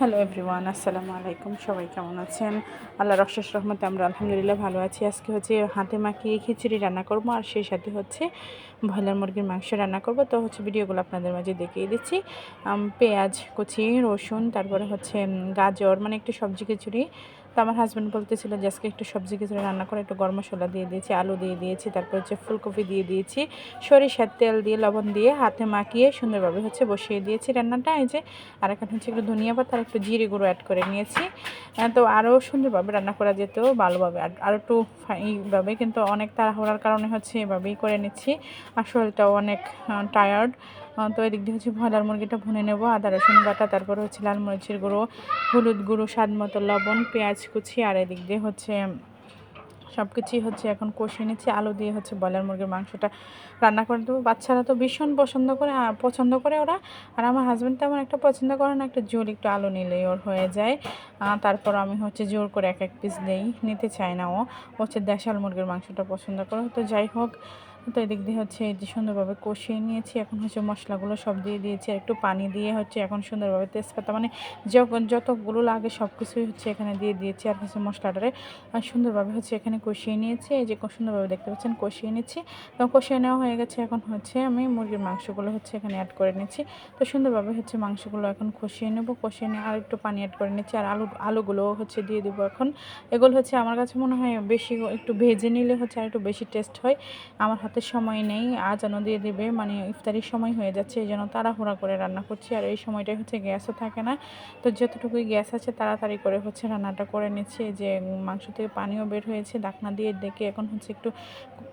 Hello everyone আসসালামু আলাইকুম সবাই কেমন আছেন? আল্লাহ রশেষ রহমতে আমরা আলহামদুলিল্লাহ ভালো আছি। আজকে হচ্ছে হাতে মাখিয়ে খিচুড়ি রান্না করব আর সেই সাথে হচ্ছে ব্রয়লার মুরগির মাংস রান্না করব। তো হচ্ছে ভিডিওগুলো আপনাদের মাঝে দেখিয়ে দিচ্ছি। পেঁয়াজ, কুচি, রসুন, তারপরে হচ্ছে গাজর মানে একটু সবজি খিচুড়ি তো আমার হাজব্যান্ড বলতেছিল যে, আজকে একটু সবজি খিচুড়ি রান্না করে একটু গরম মশলা দিয়ে দিয়েছি, আলু দিয়ে দিয়েছি, তারপর হচ্ছে ফুলকপি দিয়ে দিয়েছি, সরিষার তেল দিয়ে, লবণ দিয়ে হাতে মাখিয়ে সুন্দরভাবে হচ্ছে বসিয়ে দিয়েছি রান্নাটা। এই যে, আর এখন হচ্ছে একটু ধনিয়া পাতা আর একটু জিরে গুঁড়ো অ্যাড করে নিয়েছি। তো আরও সুন্দরভাবে রান্না করা যেত, ভালোভাবে। আর একটু এইভাবে কিন্তু অনেক তাড়াহুড়ার কারণে হচ্ছে এভাবেই করে নিচ্ছি। আর শরীরটাও অনেক টায়ার্ড তো এদিক দিয়ে হচ্ছে ভয়লার মুরগিটা ভুনে নেব, আদা, রসুন বাটা, তারপর হচ্ছে লাল মরিচের গুঁড়ো, হলুদ গুঁড়ো, স্বাদ মতো লবণ, পেঁয়াজ কুচি, আর এদিক দিয়ে হচ্ছে সব কিছুই হচ্ছে এখন কষিয়ে নিচ্ছি। আলু দিয়ে হচ্ছে ব্রয়লার মুরগির মাংসটা রান্না করে দেবো। বাচ্চারা তো ভীষণ পছন্দ করে পছন্দ করে ওরা। আর আমার হাজব্যান্ড তেমন একটা পছন্দ করে না, একটা জোর একটু আলু নিলেই ওর হয়ে যায়। তারপর আমি হচ্ছে জোর করে এক এক পিস দেই, নিতে চায় না ও হচ্ছে দেশাল মুরগির মাংসটা পছন্দ করে। তো যাই হোক তো এদিক দিয়ে হচ্ছে এই যে সুন্দরভাবে কষিয়ে নিয়েছি। এখন হচ্ছে মশলাগুলো সব দিয়ে দিয়েছি আর একটু পানি দিয়ে হচ্ছে এখন সুন্দরভাবে তেজপাতা মানে যখন যতগুলো লাগে সব কিছুই হচ্ছে এখানে দিয়ে দিয়েছি আর হচ্ছে মশলাটারে। আর সুন্দরভাবে হচ্ছে এখানে কষিয়ে নিয়েছি। এই যে সুন্দরভাবে দেখতে পাচ্ছেন কষিয়ে নিচ্ছি। তো কষিয়ে নেওয়া হয়ে গেছে। এখন হচ্ছে আমি মুরগির মাংসগুলো হচ্ছে এখানে অ্যাড করে নিচ্ছি। তো সুন্দরভাবে হচ্ছে মাংসগুলো এখন কষিয়ে নেব। কষিয়ে নিয়ে আর একটু পানি অ্যাড করে নিচ্ছি। আর আলু, আলুগুলোও হচ্ছে দিয়ে দেবো এখন। এগুলো হচ্ছে আমার কাছে মনে হয় বেশি একটু ভেজে নিলে হচ্ছে আর একটু বেশি টেস্ট হয়। আমার হাতে সময় নেই, আজানও দিয়ে দেবে মানে ইফতারির সময় হয়ে যাচ্ছে, এই জন্য তাড়াহুড়া করে রান্না করছি। আর এই সময়টাই হচ্ছে গ্যাসও থাকে না। তো যতটুকুই গ্যাস আছে, তাড়াতাড়ি করে হচ্ছে রান্নাটা করে নিচ্ছি। যে মাংস থেকে পানিও বের হয়েছে ডাকনা দিয়ে ডেকে এখন হচ্ছে একটু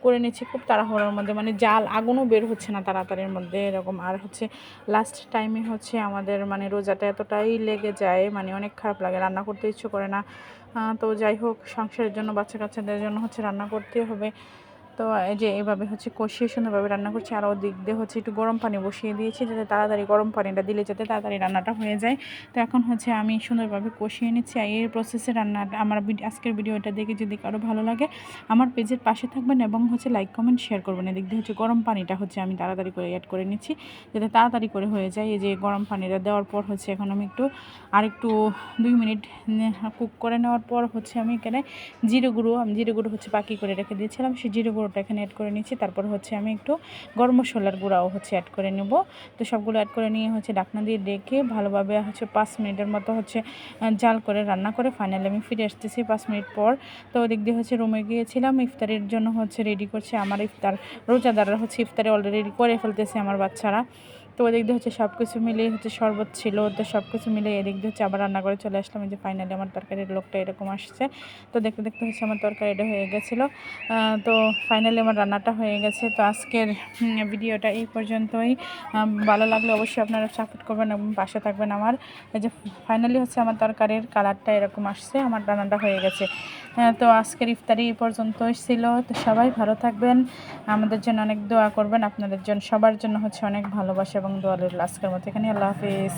করে নিচ্ছি, খুব তাড়াহুড়োর মধ্যে। মানে জাল, আগুনও বের হচ্ছে না তাড়াতাড়ির মধ্যে এরকম। আর হচ্ছে লাস্ট টাইমে হচ্ছে আমাদের মানে রোজাটা এতটাই লেগে যায় মানে অনেক খারাপ লাগে, রান্না করতে ইচ্ছে করে না। তো যাই হোক, সংসারের জন্য বাচ্চা কাচ্চাদের জন্য হচ্ছে রান্না করতে হবে। তো এই যে এভাবে হচ্ছে কষিয়ে সুন্দরভাবে রান্না করছি, আর ওদিক দিয়ে হচ্ছে একটু গরম পানি বসিয়ে দিয়েছি যাতে তাড়াতাড়ি গরম পানিটা দিলে যাতে তাড়াতাড়ি রান্নাটা হয়ে যায়। তো এখন হচ্ছে আমি সুন্দরভাবে কষিয়ে নিচ্ছি, আর এই প্রসেসে রান্নাটা আমার আজকের ভিডিওটা দেখে যদি কারও ভালো লাগে, আমার পেজের পাশে থাকবেন এবং হচ্ছে লাইক কমেন্ট শেয়ার করবেন। এদিক দিয়ে হচ্ছে গরম পানিটা হচ্ছে আমি তাড়াতাড়ি করে অ্যাড করে নিচ্ছি, যাতে তাড়াতাড়ি করে হয়ে যায়। এই যে গরম পানিটা দেওয়ার পর হচ্ছে এখন আমি একটু আর একটু দুই মিনিট কুক করে নেওয়ার পর হচ্ছে আমি এখানে জিরে গুঁড়ো, আমি, জিরে গুঁড়ো হচ্ছে বাকি করে রেখে দিয়েছিলাম। সেই জিরে গুঁড়োটা এখানে অ্যাড করে নিচ্ছি। তারপর হচ্ছে আমি একটু গরম মশলার গুঁড়াও হচ্ছে অ্যাড করে নেব। তো সবগুলো অ্যাড করে নিয়ে হচ্ছে ডাকনা দিয়ে ডেকে ভালোভাবে হচ্ছে পাঁচ মিনিটের মতো হচ্ছে জাল করে রান্না করে ফাইনালি আমি ফিরে আসতেছি পাঁচ মিনিট পর। তো ওদিক দিয়ে হচ্ছে রুমে গিয়েছিলাম, ইফতারের জন্য হচ্ছে রেডি করছে আমার ইফতার, রোজাদাররা হচ্ছে ইফতারে অলরেডি করে ফেলতেছে আমার বাচ্চারা। তো ওদিক দিয়ে হচ্ছে সব কিছু মিলিয়ে হচ্ছে শরবত ছিল, তো সব কিছু মিলে এদিক দিয়ে হচ্ছে আবার রান্না করে চলে আসলাম। যে ফাইনালি আমার তরকারির লোকটা এরকম আসছে। তো দেখতে দেখতে হচ্ছে আমার তরকারিটা হয়ে গেছিল। তো ফাইনালি আমার রান্নাটা হয়ে গেছে। তো আজকের ভিডিওটা এই পর্যন্তই। ভালো লাগলে অবশ্যই আপনারা সাপোর্ট করবেন এবং পাশে থাকবেন আমার। যে ফাইনালি হচ্ছে আমার তরকারির কালারটা এরকম আসছে, আমার রান্নাটা হয়ে গেছে। তো আজকের ইফতারি এই পর্যন্তই ছিল। তো সবাই ভালো থাকবেন। আমাদের জন্য অনেক দোয়া করবেন। আপনাদের জন্য সবার জন্য হচ্ছে অনেক ভালোবাসা এবং দোয়া রইল আজকের মতো। এখানে আল্লাহ হাফিজ।